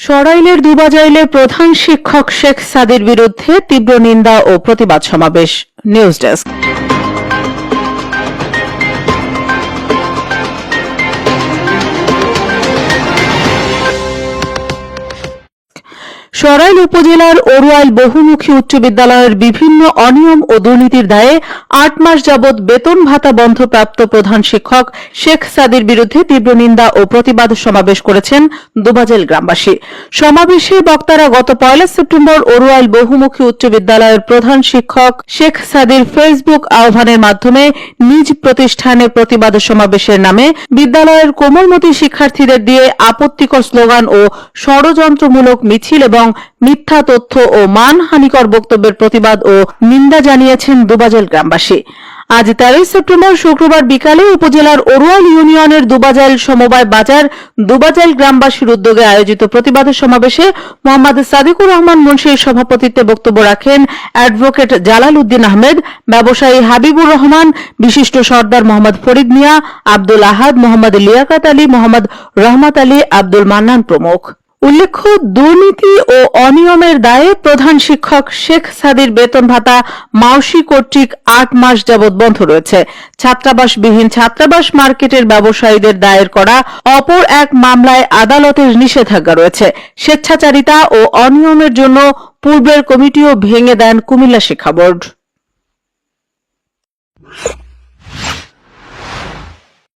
সরাইলের দুবাজাইলে প্রধান শিক্ষক শেখ সাদির বিরুদ্ধে তীব্র নিন্দা ও প্রতিবাদ সমাবেশ। News desk. সরাইল উপজেলার ওরুয়াইল বহুমুখী উচ্চ বিদ্যালয়ের বিভিন্ন অনিয়ম ও দুর্নীতির দায়ে আট মাস যাবৎ বেতন ভাতা বন্ধপ্রাপ্ত প্রধান শিক্ষক শেখ সাদির বিরুদ্ধে তীব্র নিন্দা ও প্রতিবাদ সমাবেশ করেছেন দুবাজেল গ্রামবাসী। সমাবেশে বক্তারা গত পয়লা সেপ্টেম্বর ওরুয়াইল বহুমুখী উচ্চ বিদ্যালয়ের প্রধান শিক্ষক শেখ সাদির ফেসবুক আহ্বানের মাধ্যমে নিজ প্রতিষ্ঠানে প্রতিবাদ সমাবেশের নামে বিদ্যালয়ের কোমলমতি শিক্ষার্থীদের দিয়ে আপত্তিকর স্লোগান ও ষড়যন্ত্রমূলক মিছিল এবং মিথ্যা তথ্য ও মানহানিকর বক্তব্যের প্রতিবাদ ও নিন্দা জানিয়েছেন দুবাজেল গ্রামবাসী। আজ তেরোই সেপ্টেম্বর শুক্রবার বিকালে উপজেলার ওরুয়াল ইউনিয়নের দুবাজাইল সমবায় বাজার দুবাজাইল গ্রামবাসীর উদ্যোগে আয়োজিত প্রতিবাদ সমাবেশে মোহাম্মদ সাদিকুর রহমান মুন্সির সভাপতিত্বে বক্তব্য রাখেন অ্যাডভোকেট জালাল উদ্দিন আহমেদ, ব্যবসায়ী হাবিবুর রহমান, বিশিষ্ট সর্দার মোহাম্মদ ফরিদ মিয়া, আব্দুল আহাদ মোহাম্মদ লিয়াকাত আলী, মোহাম্মদ রহমত আলী, আব্দুল মান্নান প্রমুখ। উল্লেখ্য, দুর্নীতি ও অনিয়মের দায়ে প্রধান শিক্ষক শেখ সাদির বেতন ভাতা মাউসি কর্তৃক আট মাস যাবৎ বন্ধ রয়েছে। ছাত্রাবাসবিহীন ছাত্রাবাস মার্কেটের ব্যবসায়ীদের দায়ের করা অপর এক মামলায় আদালতের নিষেধাজ্ঞা রয়েছে। স্বেচ্ছাচারিতা ও অনিয়মের জন্য পূর্বের কমিটিও ভেঙে দেন কুমিল্লা শিক্ষা বোর্ড।